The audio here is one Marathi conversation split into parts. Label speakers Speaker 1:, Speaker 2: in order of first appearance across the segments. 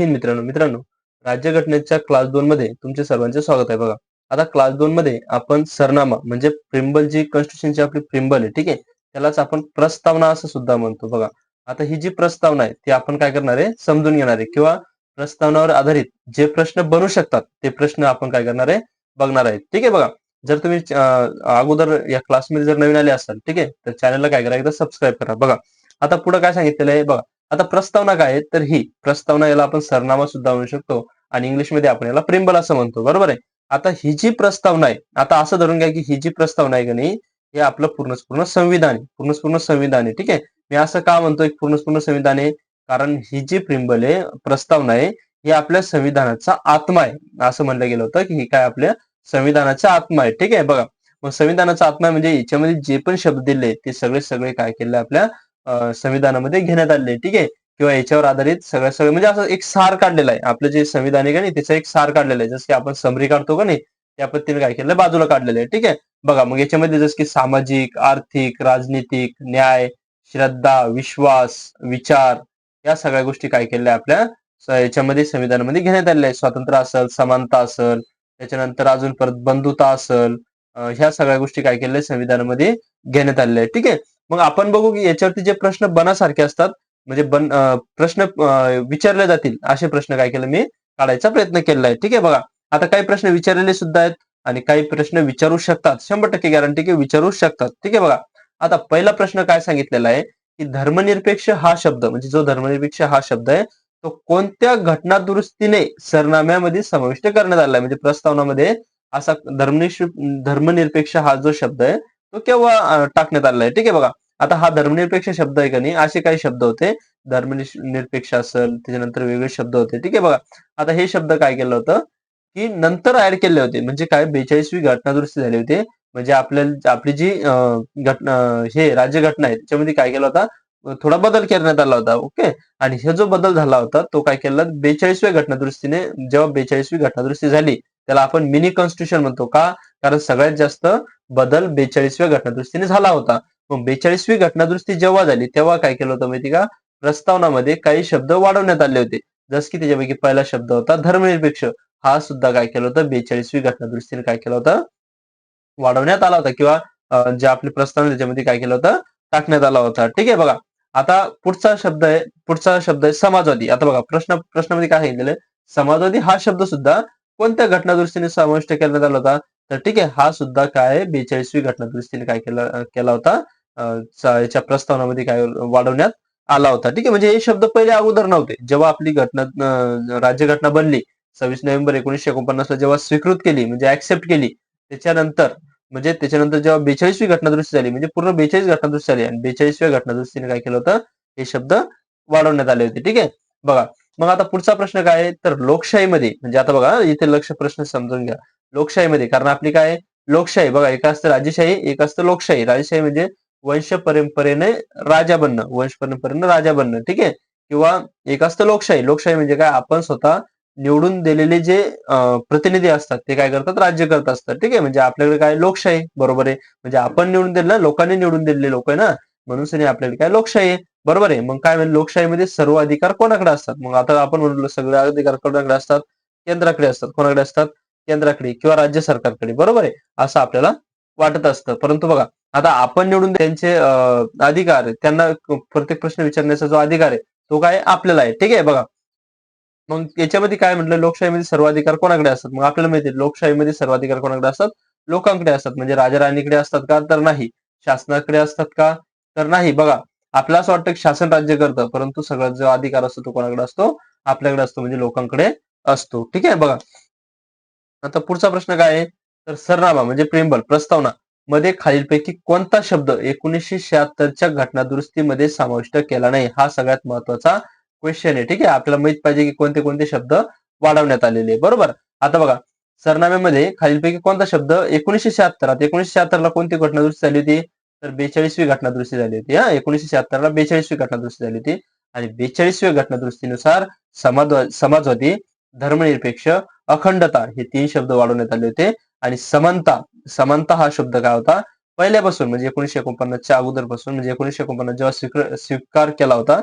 Speaker 1: हिंद मित्रांनो मित्रांनो राज्यघटनेच्या क्लास दोन मध्ये तुमचे सर्वांचे स्वागत आहे बघा. आता क्लास दोन मध्ये आपण सरनामा म्हणजे प्रिंबल जी कॉन्स्टिट्युशनची आपली प्रिंबल आहे ठीक आहे? त्यालाच आपण प्रस्तावना असं सुद्धा म्हणतो बघा. आता ही जी प्रस्तावना आहे ती आपण काय करणार आहे? समजून घेणार आहे. किंवा प्रस्तावनावर आधारित जे प्रश्न बनू शकतात ते प्रश्न आपण काय करणार आहे? बघणार आहे. ठीक आहे बघा. जर तुम्ही अगोदर या क्लासमध्ये जर नवीन आले असाल ठीक आहे? तर चॅनलला काय करा? एकदा सबस्क्राईब करा बघा. आता पुढे काय सांगितलेलं आहे? बघा. आता प्रस्तावना काय आहे तर ही प्रस्तावना याला आपण सरनामा सुद्धा म्हणू शकतो आणि इंग्लिशमध्ये आपण याला प्रिम्बल असं म्हणतो. बरोबर आहे? आता ही जी प्रस्तावना आहे आता असं धरून घ्या की ही जी प्रस्तावना आहे की नाही हे आपलं पूर्णच पूर्ण संविधान आहे. पूर्णच पूर्ण संविधान आहे ठीक आहे? मी असं का म्हणतो? एक पूर्णच पूर्ण संविधान आहे कारण ही जी प्रिंबल आहे प्रस्तावना आहे ही आपल्या संविधानाचा आत्मा आहे. असं म्हणलं गेलं होतं की ही काय आपल्या संविधानाचा आत्मा आहे ठीक आहे? बघा. मग संविधानाचा आत्मा म्हणजे याच्यामध्ये जे पण शब्द दिले ते सगळे सगळे काय केले आपल्या संविधानामध्ये घेण्यात आले ठीक आहे? किंवा याच्यावर आधारित सगळं सगळं म्हणजे असं एक सार काढलेला आहे. आपलं जे संविधान आहे का नाही त्याचा एक सार काढलेला आहे. जसं की आपण समरी काढतो का नाही त्या पद्धतीने काय केलं बाजूला काढलेलं आहे. ठीक आहे? बघा मग याच्यामध्ये जसं की सामाजिक आर्थिक राजनीतिक न्याय श्रद्धा विश्वास विचार या सगळ्या गोष्टी काय केल्या आपल्या? याच्यामध्ये संविधानामध्ये घेण्यात आलेल्या आहे स्वातंत्र्य असेल समानता असेल त्याच्यानंतर अजून परत बंधुता असेल ह्या सगळ्या गोष्टी काय केल्या संविधानामध्ये घेण्यात आलेल्या आहे ठीक आहे? मग आपण बघू की याच्यावरती जे प्रश्न बनासारखे असतात म्हणजे बन प्रश्न विचारले जातील असे प्रश्न काय केले मी काढायचा प्रयत्न केलेला आहे. ठीक आहे बघा. आता काही प्रश्न विचारलेले सुद्धा आहेत आणि काही प्रश्न विचारू शकतात. शंभर टक्के गॅरंटी की विचारू शकतात. ठीक आहे बघा. आता पहिला प्रश्न काय सांगितलेला आहे की धर्मनिरपेक्ष हा शब्द म्हणजे जो धर्मनिरपेक्ष हा शब्द आहे तो कोणत्या घटना दुरुस्तीने सरनाम्यामध्ये समाविष्ट करण्यात आला आहे? म्हणजे प्रस्तावनामध्ये असा धर्मनिश धर्मनिरपेक्ष हा जो शब्द आहे तो केव्हा टाकण्यात आलेला आहे. ठीक आहे बघा. आता हा धर्मनिरपेक्ष शब्द आहे का नाही? असे काही शब्द होते. धर्मनिरपेक्ष असेल त्याच्यानंतर वेगळे शब्द होते. ठीक आहे बघा. आता हे शब्द काय केलं होतं? की नंतर ऍड केले होते. म्हणजे काय? बेचाळीसवी घटना दुरुस्ती झाली होती. म्हणजे आपल्याला आपली जी घटना हे राज्यघटना आहे त्याच्यामध्ये काय केलं होता? थोडा बदल करण्यात आला होता. ओके? आणि हे जो बदल झाला होता तो काय केला? बेचाळीसव्या घटना दुरुस्तीने जेव्हा बेचाळीसवी घटना दुरुस्ती झाली त्याला आपण मिनी कॉन्स्टिट्यूशन म्हणतो का? कारण सगळ्यात जास्त बदल बेचाळीसव्या घटनादृष्टीने झाला होता. मग बेचाळीसवी घटनादुरुस्ती जेव्हा झाली तेव्हा काय केलं होतं माहिती का? प्रस्तावनामध्ये काही शब्द वाढवण्यात आले होते. जस की त्याच्यापैकी पहिला शब्द होता धर्मनिरपेक्ष. हा सुद्धा काय केलं होतं? बेचाळीसवी घटना काय केलं होतं? वाढवण्यात आला होता किंवा जे आपली प्रस्तावना त्याच्यामध्ये काय केलं होतं? टाकण्यात आला होता. ठीक आहे बघा. आता पुढचा शब्द आहे पुढचा शब्द आहे समाजवादी. आता बघा प्रश्न प्रश्नामध्ये काय सांगितलेलं समाजवादी हा शब्द सुद्धा कोणत्या घटनादृष्टीने समाविष्ट करण्यात आला होता? तर ठीक आहे हा सुद्धा काय आहे बेचाळीसवी घटना दुरुस्तीने काय केला केला होता याच्या प्रस्तावनामध्ये काय वाढवण्यात आला होता. ठीक आहे म्हणजे हे शब्द पहिले अगोदर नव्हते. जेव्हा आपली घटना राज्यघटना बनली सव्वीस नोव्हेंबर एकोणीसशे एकोणपन्नासला जेव्हा स्वीकृत केली म्हणजे ऍक्सेप्ट केली त्याच्यानंतर म्हणजे त्याच्यानंतर जेव्हा बेचाळीसवी घटनादृष्टी झाली म्हणजे पूर्ण बेचाळीस घटना झाली आणि बेचाळीसव्या घटनादृष्टीने काय केलं होतं हे शब्द वाढवण्यात आले होते. ठीक आहे बघा मग आता पुढचा प्रश्न काय आहे? तर लोकशाहीमध्ये म्हणजे आता बघा इथे लक्ष प्रश्न समजून घ्या. लोकशाहीमध्ये. कारण आपली काय लोकशाही. बघा एक असतं राजेशाही एक असतं लोकशाही. राजेशाही म्हणजे वंश परंपरेने राजा बनणं वंश परंपरेने राजा बनणं. ठीक आहे? किंवा एक असतं लोकशाही. लोकशाही म्हणजे काय? आपण स्वतः निवडून दिलेले जे प्रतिनिधी असतात ते काय करतात? राज्य करत असतात. ठीक आहे? म्हणजे आपल्याकडे काय? लोकशाही. बरोबर आहे? म्हणजे आपण निवडून दिलं लोकांनी निवडून दिलेले लोक आहे ना? म्हणून सनी आपल्याकडे काय? लोकशाही आहे. बरोबर आहे? मग काय म्हणजे लोकशाहीमध्ये सर्व अधिकार कोणाकडे असतात? मग आता आपण म्हणलो सगळे अधिकार कोणाकडे असतात? केंद्राकडे असतात. कोणाकडे असतात? केंद्राकडे किंवा राज्य सरकारकडे बरोबर आहे? असं आपल्याला वाटत असतं. परंतु बघा आता आपण निवडून त्यांचे अधिकार त्यांना प्रत्येक प्रश्न विचारण्याचा जो अधिकार आहे तो काय आपल्याला आहे? ठीक आहे बघा. मग याच्यामध्ये काय म्हटलं? लोकशाहीमध्ये सर्वाधिकार कोणाकडे असतात? मग आपल्याला माहिती लोकशाहीमध्ये सर्वाधिकार कोणाकडे असतात? लोकांकडे असतात. म्हणजे राजा राणीकडे असतात का? तर नाही. शासनाकडे असतात का? तर नाही. बघा आपल्याला असं वाटतं की शासन राज्य करतं परंतु सगळ्यात जो अधिकार असतो तो कोणाकडे असतो? आपल्याकडे असतो. म्हणजे लोकांकडे असतो. ठीक आहे बघा. आता पुढचा प्रश्न काय आहे? तर सरनामा म्हणजे प्रेमबल प्रस्तावना मध्ये खालीलपैकी कोणता शब्द एकोणीसशे शहात्तरच्या घटना दुरुस्तीमध्ये समाविष्ट केला नाही? हा सगळ्यात महत्त्वाचा क्वेश्चन आहे. ठीक आहे? आपल्याला माहीत पाहिजे की कोणते कोणते शब्द वाढवण्यात आलेले बरोबर? आता बघा सरनाम्यामध्ये खालीलपैकी कोणता शब्द एकोणीसशे शहात्तर? आता एकोणीसशे शहात्तरला कोणती घटना दुरुस्ती झाली होती? तर बेचाळीसवी घटना दुरुस्ती झाली होती हा? एकोणीसशे शहात्तरला बेचाळीसवी घटना दुरुस्ती झाली होती. आणि बेचाळीसव्या घटना दुरुस्तीनुसार समाजवा समाजवादी धर्मनिरपेक्ष अखंडता हे तीन शब्द वाढवण्यात आले होते. आणि समानता समानता हा शब्द काय होता? पहिल्यापासून म्हणजे एकोणीसशे एकोणपन्नासच्या अगोदरपासून म्हणजे एकोणीसशे एकोणपन्नास जेव्हा स्वीकार स्वीकार केला होता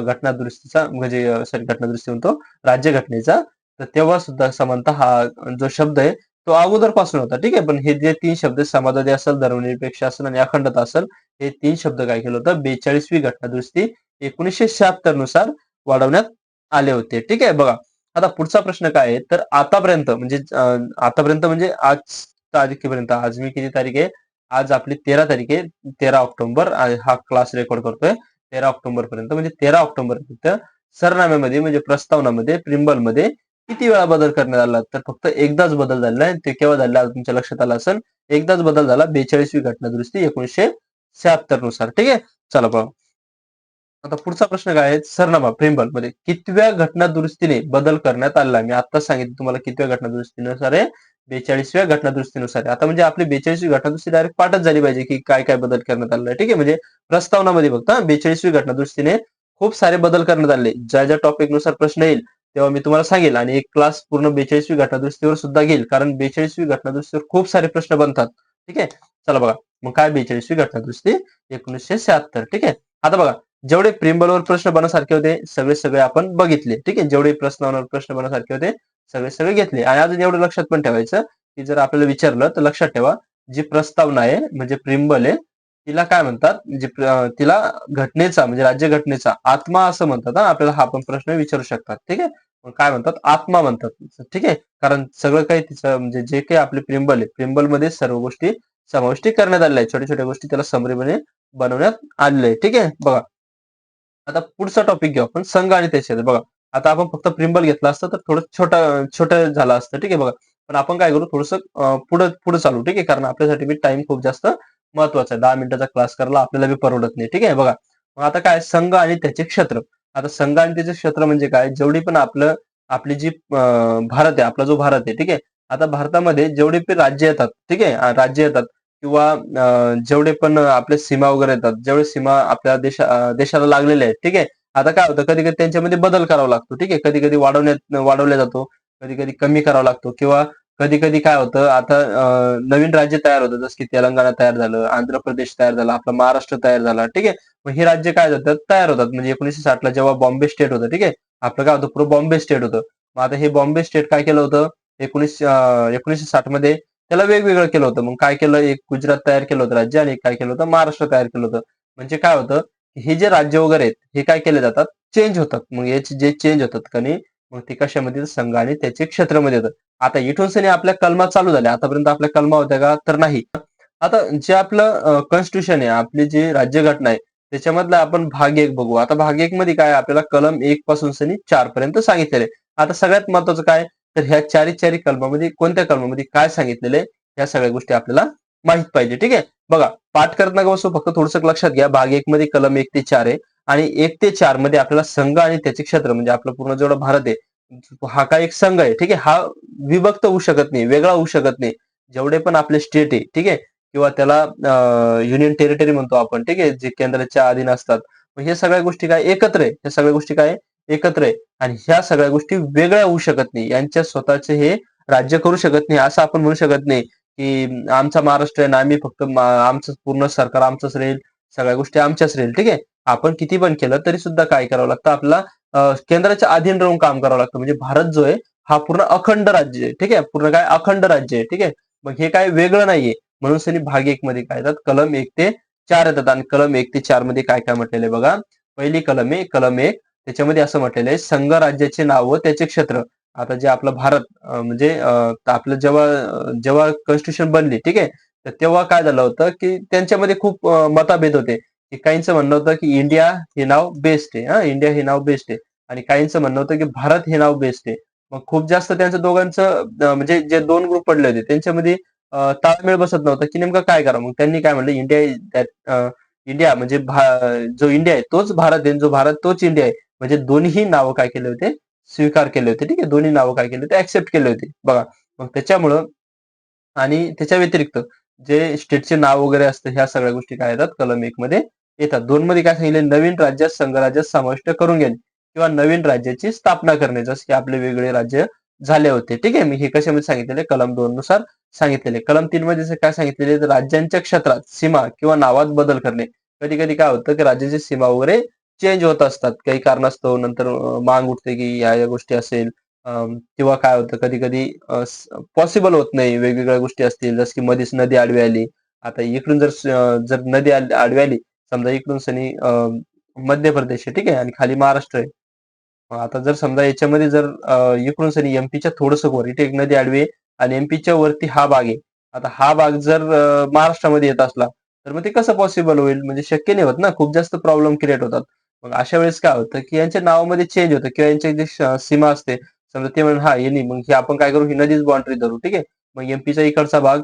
Speaker 1: घटना दुरुस्तीचा म्हणजे सॉरी घटना दुरुस्ती म्हणतो राज्यघटनेचा तर तेव्हा सुद्धा समानता हा जो शब्द आहे तो अगोदरपासून होता. ठीक आहे? पण हे जे तीन शब्द समाजवादी असेल धर्मनिरपेक्ष असेल आणि अखंडता असेल हे तीन शब्द काय केलं होतं? बेचाळीसवी घटना दुरुस्ती एकोणीसशे शहात्तरनुसार वाढवण्यात आले होते. ठीक आहे? बघा आता पुढचा प्रश्न काय आहे? तर आतापर्यंत म्हणजे आतापर्यंत म्हणजे आज तारखेपर्यंत आज मी किती तारीख आहे? आज आपली तेरा तारीख आहे. तेरा ऑक्टोबर हा क्लास रेकॉर्ड करतोय. तेरा ऑक्टोबर पर्यंत म्हणजे तेरा ऑक्टोबर पर्यंत सरनाम्यामध्ये म्हणजे प्रस्तावनामध्ये प्रिंबलमध्ये किती वेळा बदल करण्यात आला? तर फक्त एकदाच बदल झालेला आहे. ते केव्हा झालेला आज तुमच्या लक्षात आलं असेल. एकदाच बदल झाला. बेचाळीसवी घटना दुरुस्ती एकोणीसशे शहात्तरनुसार ठीक आहे? चला पाहू. आता पुढचा प्रश्न काय आहे? सरनामा प्रेमबल. मध्ये कितव्या घटना दुरुस्तीने बदल करण्यात आला मी आता सांगितलं तुम्हाला कितव्या घटना दुरुस्तीनुसार आहे? बेचाळीसव्या घटना दुरुस्तीनुसार आहे. आता म्हणजे आपली बेचाळीसवी घटना दुरुस्ती डायरेक्ट पाठच झाली पाहिजे की काय काय बदल करण्यात आला ठीक आहे? म्हणजे प्रस्तावनामध्ये बघता बेचाळीसवी घटना दुरुस्तीने खूप सारे बदल करण्यात आले ज्या ज्या टॉपिकनुसार प्रश्न येईल तेव्हा मी तुम्हाला सांगेल. आणि एक क्लास पूर्ण बेचाळीसवी घटना दुरुस्तीवर सुद्धा घेईल. कारण बेचाळीसवी घटना दुरुस्तीवर खूप सारे प्रश्न बनतात. ठीक आहे? चला बघा. मग काय बेचाळीसवी घटना दुरुस्ती एकोणीसशे शहात्तर. ठीक आहे? आता बघा. जेवढे प्रिम्बलवर प्रश्न बनण्यासारखे होते सगळे सगळे आपण बघितले. ठीक आहे? जेवढे प्रश्नावर प्रश्न बनण्यासारखे होते सगळे सगळे घेतले. आणि अजून एवढं लक्षात पण ठेवायचं की जर आपल्याला विचारलं तर लक्षात ठेवा जी प्रस्तावना आहे म्हणजे प्रिंबल आहे तिला काय म्हणतात? म्हणजे, जी तिला घटनेचा म्हणजे राज्य घटनेचा आत्मा असं म्हणतात ना आपल्याला हा पण प्रश्न विचारू शकतात. ठीक आहे? काय म्हणतात? आत्मा म्हणतात. ठीक आहे? कारण सगळं काही तिचं म्हणजे जे काही आपले प्रिंबल आहे प्रिंबलमध्ये सर्व गोष्टी समाविष्टी करण्यात आलेल्या आहेत. छोट्या छोट्या गोष्टी त्याला समरीमध्ये बनवण्यात आलेल्या आहे ठीक आहे? बघा. आता पुढचा टॉपिक घेऊ आपण. संघ आणि त्याचे बघा आता आपण फक्त प्रिंबल घेतला असतं तर थोडं छोटा छोटं झालं असतं. ठीक आहे बघा. पण आपण काय करू? थोडस पुढे पुढे चालू. ठीक आहे कारण आपल्यासाठी बी टाइम खूप जास्त महत्त्वाचा आहे. दहा मिनिटाचा क्लास करायला आपल्याला बी परवडत नाही. ठीक आहे बघा. मग आता काय? संघ आणि त्याचे क्षेत्र. आता संघ आणि त्याचे क्षेत्र म्हणजे काय? जेवढी पण आपलं आपली जी भारत आहे आपला जो भारत आहे. ठीक आहे. आता भारतामध्ये जेवढे पण राज्य येतात. ठीक आहे राज्य येतात. किंवा जेवढे पण आपले सीमा वगैरे येतात जेवढे सीमा आपल्या देशा देशाला लागलेले आहेत ठीक आहे? आता काय होतं कधी कधी त्यांच्यामध्ये बदल करावा लागतो ठीक आहे? कधी कधी वाढवण्यात वाढवला जातो कधी कधी कमी करावा लागतो किंवा कधी कधी काय होतं आता नवीन राज्य तयार होतं जसं की तेलंगणा तयार झालं आंध्र प्रदेश तयार झाला आपला महाराष्ट्र तयार झाला ठीक आहे? मग हे राज्य काय होतात तयार होतात. म्हणजे एकोणीसशे साठला जेव्हा बॉम्बे स्टेट होतं ठीक आहे? आपलं काय होतं पुरं बॉम्बे स्टेट होतं. मग आता हे बॉम्बे स्टेट काय केलं होतं? एकोणीसशे एकोणीसशे साठमध्ये त्याला वेगवेगळं केलं होतं. मग काय केलं? एक गुजरात तयार केलं होतं राज्य आणि एक काय केलं होतं? महाराष्ट्र तयार केलं होतं. म्हणजे काय होतं? हे जे राज्य वगैरे आहेत हे काय केले जातात? चेंज होतात. मग याचे जे चेंज होतात का मग ते कशामध्ये संघ आणि त्याचे क्षेत्रामध्ये येतात. आता इथून सनी आपल्या कलमा चालू झाल्या. आतापर्यंत आपल्या कलमा होत्या का? तर नाही. आता जे आपलं कॉन्स्टिट्यूशन आहे आपली जी राज्यघटना आहे त्याच्यामधला आपण भाग एक बघू. आता भाग एक मध्ये काय? आपल्याला कलम एक पासून सनी चार पर्यंत सांगितलेले आता सगळ्यात महत्वाचं काय? तर ह्या चारी चारी कलमामध्ये कोणत्या कलमामध्ये काय सांगितलेलं आहे या सगळ्या गोष्टी आपल्याला माहीत पाहिजे ठीक आहे? बघा पाठ करत नका बसू फक्त थोडस लक्षात घ्या. भाग एक मध्ये कलम एक ते चार आहे आणि एक ते चारमध्ये आपल्याला संघ आणि त्याचे क्षेत्र म्हणजे आपलं पूर्ण जेवढा भारत आहे हा काय एक संघ आहे ठीक आहे? हा विभक्त होऊ शकत नाही वेगळा होऊ शकत नाही. जेवढे पण आपले स्टेट आहे ठीक आहे? किंवा त्याला युनियन टेरिटरी म्हणतो आपण ठीक आहे? जे केंद्राच्या अधीन असतात. हे सगळ्या गोष्टी काय एकत्र आहे? ह्या सगळ्या गोष्टी काय एकत्र आहे. आणि ह्या सगळ्या गोष्टी वेगळ्या होऊ शकत नाही. यांच्या स्वतःचे हे राज्य करू शकत नाही असं आपण म्हणू शकत नाही की आमचा महाराष्ट्र आहे ना आम्ही फक्त आमचं पूर्ण सरकार आमचंच राहील सगळ्या गोष्टी आमच्याच राहील. ठीक आहे? आपण किती पण केलं तरी सुद्धा काय करावं लागतं? आपला केंद्राच्या अधीन राहून काम करावं लागतं. म्हणजे भारत जो आहे हा पूर्ण अखंड राज्य आहे. ठीक आहे? पूर्ण काय अखंड राज्य आहे. ठीक आहे? मग हे काय वेगळं नाहीये. म्हणून सनी भाग एक मध्ये काय येतात? कलम एक ते चार येतात. आणि कलम एक ते चारमध्ये काय काय म्हटलेले बघा? पहिली कलम आहे कलम एक त्याच्यामध्ये असं म्हटलेलं आहे संघ राज्याचे नाव व त्याचे क्षेत्र. आता जे आपलं भारत म्हणजे आपलं जेव्हा जेव्हा कॉन्स्टिट्यूशन बनली ठीक आहे तर तेव्हा काय झालं होतं की त्यांच्यामध्ये खूप मताभेद होते. की काहींचं म्हणणं होतं की इंडिया हे नाव बेस्ट आहे हा इंडिया हे नाव बेस्ट आहे. आणि काहींचं म्हणणं होतं की भारत हे नाव बेस्ट आहे. मग खूप जास्त त्यांचं दोघांचं म्हणजे जे दोन ग्रुप पडले होते त्यांच्यामध्ये ताळमेळ बसत नव्हता की नेमकं काय करा मग त्यांनी काय म्हणलं इंडिया इंडिया म्हणजे जो इंडिया आहे तोच भारत आहे जो भारत तोच इंडिया आहे. म्हणजे दोन्ही नावं काय केले होते? स्वीकार केले होते. ठीक आहे? दोन्ही नावं काय केले होते? ऍक्सेप्ट केले होते. बघा. मग त्याच्यामुळं आणि त्याच्या व्यतिरिक्त जे स्टेटचे नाव वगैरे असतं ह्या सगळ्या गोष्टी काय येतात? कलम एक मध्ये येतात. दोन मध्ये काय सांगितले? नवीन राज्यात संघराज्यात समाविष्ट करून घेणे किंवा नवीन राज्याची स्थापना करणे जसं की आपले वेगळे राज्य झाले होते. ठीक आहे? मी हे कशामध्ये सांगितलेले? कलम दोन नुसार सांगितलेले. कलम तीन मध्ये काय सांगितलेले तर राज्यांच्या क्षेत्रात सीमा किंवा नावात बदल करणे. कधी कधी काय होतं की राज्याची सीमा वगैरे चेंज होत असतात. काही कारणास्तव नंतर मांग उठते की ह्या या गोष्टी असेल. किंवा काय होतं कधी कधी पॉसिबल होत नाही. वेगवेगळ्या गोष्टी असतील. जसं की मध्येच नदी आडवी आली. आता इकडून जर जर नदी आडवी आली समजा इकडून सनी अं, मध्य प्रदेश आहे ठीक आहे आणि खाली महाराष्ट्र आहे. आता जर समजा याच्यामध्ये जर इकडून सनी एमपीच्या थोडस वर इथे एक नदी आडवी आहे आणि एमपीच्या वरती हा भाग आहे. आता हा भाग जर महाराष्ट्रामध्ये येत असला तर मग ते कसं पॉसिबल होईल? म्हणजे शक्य नाही होत ना? खूप जास्त प्रॉब्लेम क्रिएट होतात. मग अशा वेळेस काय होतं की यांच्या नावामध्ये चेंज होतं किंवा यांची जी सीमा असते समजा ते म्हणून हा येणी मग ही आपण काय करू? ही नदीच बाउंड्री धरू ठीक आहे? मग एमपीचा इकडचा भाग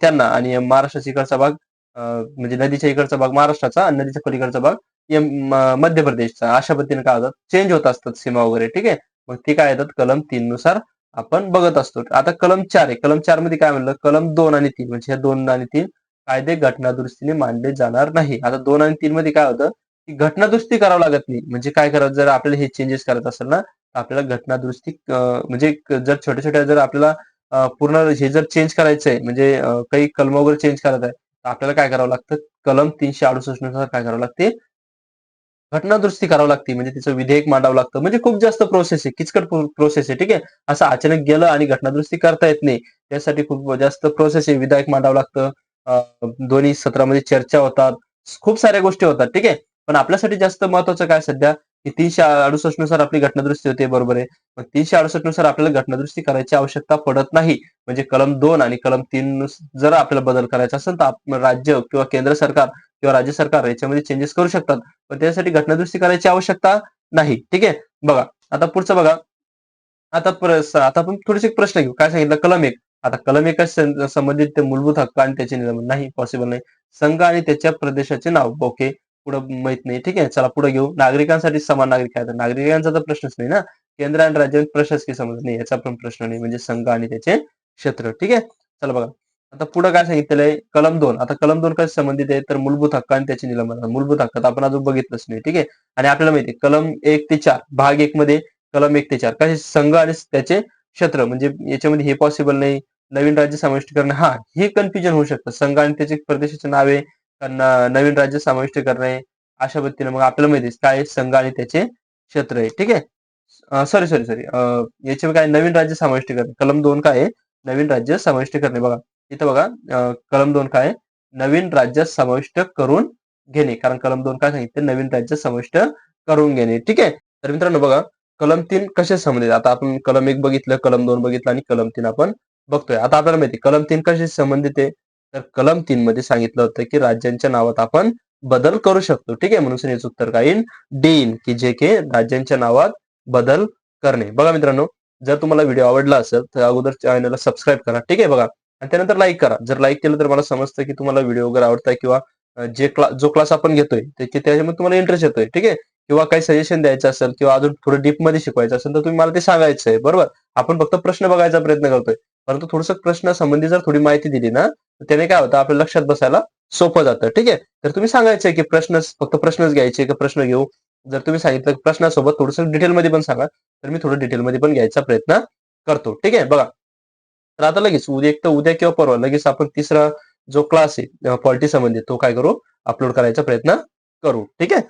Speaker 1: त्यांना आणि महाराष्ट्राचा इकडचा भाग म्हणजे नदीच्या इकडचा भाग महाराष्ट्राचा आणि नदीच्या पलीकडचा भाग एम मध्य प्रदेशचा. अशा पद्धतीने काय होतात? चेंज होत असतात सीमा वगैरे ठीक आहे? मग ते काय येतात? कलम तीन नुसार आपण बघत असतो. आता कलम चार आहे. कलम चारमध्ये काय म्हणलं? कलम दोन आणि तीन म्हणजे ह्या दोन आणि तीन कायदे घटना दुरुस्तीने मानले जाणार नाही. आता दोन आणि तीन मध्ये काय होतं? घटनादुरुस्ती करावं लागत नाही. म्हणजे काय करावं? जर आपल्याला हे चेंजेस करत असेल ना आपल्याला घटनादुरुस्ती म्हणजे जर छोट्या छोट्या जर आपल्याला पूर्ण हे जर चेंज करायचं आहे म्हणजे काही कलम वगैरे चेंज करायचं आहे तर आपल्याला काय करावं लागतं? कलम तीनशे अडुसष्टनुसार काय करावं लागते? घटनादुरुस्ती करावं लागते. म्हणजे तिचं विधेयक मांडावं लागतं. म्हणजे खूप जास्त प्रोसेस आहे. किचकट प्रोसेस आहे. ठीक आहे? असं अचानक गेलं आणि घटनादुरुस्ती करता येत नाही. त्यासाठी खूप जास्त प्रोसेस आहे. विधेयक मांडावं लागतं. दोन्ही सत्रामध्ये चर्चा होतात. खूप साऱ्या गोष्टी होतात. ठीक आहे? पण आपल्यासाठी जास्त महत्वाचं काय सध्या? की तीनशे अडुसष्टनुसार आपली घटनादुरुस्ती होते बरोबर आहे. मग तीनशे अडुसष्टनुसार आपल्याला घटनादुरुस्ती करायची आवश्यकता पडत नाही. म्हणजे कलम दोन आणि कलम तीन जर आपल्याला बदल करायचा असेल तर राज्य किंवा केंद्र सरकार किंवा राज्य सरकार याच्यामध्ये चेंजेस करू शकतात. पण त्यासाठी घटनादुरुस्ती करायची आवश्यकता नाही. ठीक आहे? बघा आता पुढचं बघा. आता आता आपण थोडेसे प्रश्न घेऊ. काय सांगितलं? कलम एक. आता कलम एक संबंधित ते मूलभूत हक्क आणि त्याचे निलंबन नाही पॉसिबल नाही. संघ आणि त्याच्या प्रदेशाचे नाव. ओके पुढे माहीत नाही. ठीक आहे? चला पुढे घेऊ. नागरिकांसाठी समान नागरिक आहे. नागरिकांचा तर प्रश्नच नाही ना? केंद्र आणि राज्य प्रशासकीय समज नाही. याचा पण प्रश्न नाही. म्हणजे संघ आणि त्याचे क्षेत्र. ठीक आहे? चला बघा. आता पुढे काय सांगितलेलं आहे? कलम दोन. आता कलम दोन कसे संबंधित आहे तर मूलभूत हक्क आणि त्याचे निलंबन. मूलभूत हक्क तर आपण अजून बघितलंच नाही. ठीक आहे? आणि आपल्याला माहिती कलम एक ते चार भाग एक मध्ये कलम एक ते चार. कसे संघ आणि त्याचे क्षेत्र. म्हणजे याच्यामध्ये हे पॉसिबल नाही. नवीन राज्य समाविष्ट करणे. हा हे कन्फ्युजन होऊ शकतं. संघ आणि त्याचे प्रदेशाचे नावे त्यांना नवीन राज्य समाविष्ट करणे अशा पद्धतीने मग आपल्याला माहिती काय संघ आणि त्याचे क्षेत्र आहे ठीक आहे? सॉरी सॉरी सॉरी याचे काय नवीन राज्य समाविष्ट करणे कलम दोन काय आहे? नवीन राज्य समाविष्ट करणे. बघा इथं बघा कलम दोन काय आहे? नवीन राज्य समाविष्ट करून घेणे. कारण कलम दोन काय सांगितलं? नवीन राज्य समाविष्ट करून घेणे ठीक आहे? तर मित्रांनो बघा कलम तीन कसे संबंधित आता आपण कलम एक बघितलं कलम दोन बघितलं आणि कलम तीन आपण बघतोय. आता आपल्याला माहिती कलम तीन कशी संबंधित आहे? तर कलम तीन मध्ये सांगितलं होतं की राज्यांच्या नावात आपण बदल करू शकतो. ठीक आहे? म्हणून याचं उत्तर काय येईल डी की जे के राज्यांच्या नावात बदल करणे. बघा मित्रांनो जर तुम्हाला व्हिडिओ आवडला असेल तर अगोदर चॅनलला सबस्क्राईब करा. ठीक आहे? बघा. आणि त्यानंतर लाईक करा. जर लाईक केलं तर मला समजतं की तुम्हाला व्हिडिओ वगैरे आवडताय किंवा जे क्लास जो क्लास आपण घेतोय त्याचे त्याच्यामध्ये तुम्हाला इंटरेस्ट येतोय. ठीक आहे? किंवा काही सजेशन द्यायचं असेल किंवा अजून थोडं डीपमध्ये शिकवायचं असेल तर तुम्ही मला ते सांगायचं आहे बरोबर? आपण फक्त प्रश्न बघायचा प्रयत्न करतोय. परंतु थोडस प्रश्नासंबंधी जर थोडी माहिती दिली ना तर त्याने काय होतं आपल्या लक्षात बसायला सोपं जातं ठीक आहे? तर तुम्ही सांगायचंय की प्रश्न फक्त प्रश्नच घ्यायचे का प्रश्न घेऊ? जर तुम्ही सांगितलं प्रश्नासोबत थोडंसं डिटेलमध्ये पण सांगा तर मी थोडं डिटेलमध्ये पण घ्यायचा प्रयत्न करतो ठीक आहे? बघा तर आता लगेच उद्या एक तर उद्या किंवा परवा लगेच आपण तिसरा जो क्लास आहे पॉलिटी संबंधित तो काय करू? अपलोड करायचा प्रयत्न करू ठीक आहे?